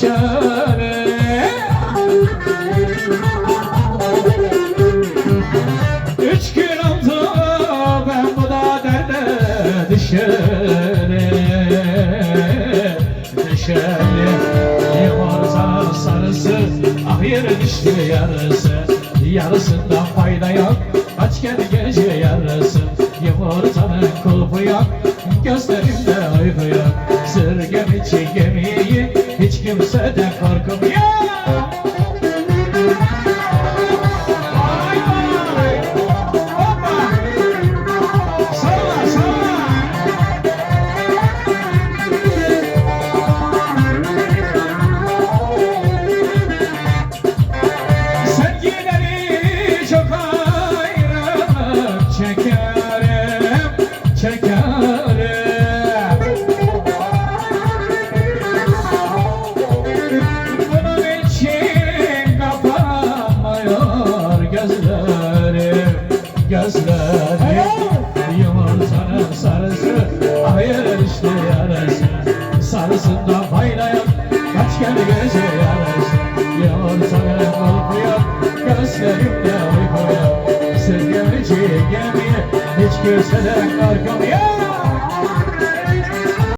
çare Üç ben bu da derde düşerim. Düşerim Ne varsa sarısı ah yere düştü yarısı. Yarısından fayda yok kaç kere gece yarısı. Yumurtanın kulpu yok gözlerimde uyku yok. Sırgın içi kimseden korkum yok Sevgileri çok ayrı çekerim, gözlerim, gözlerim. Yumurtanın sarısı, hayır işte yarısı. Sarısından fayda yok, kaç kere gece yarısı. Yumurtanın kulpu yok, gözlerimde uyku yok. Sevgimici gemiye hiç kimseden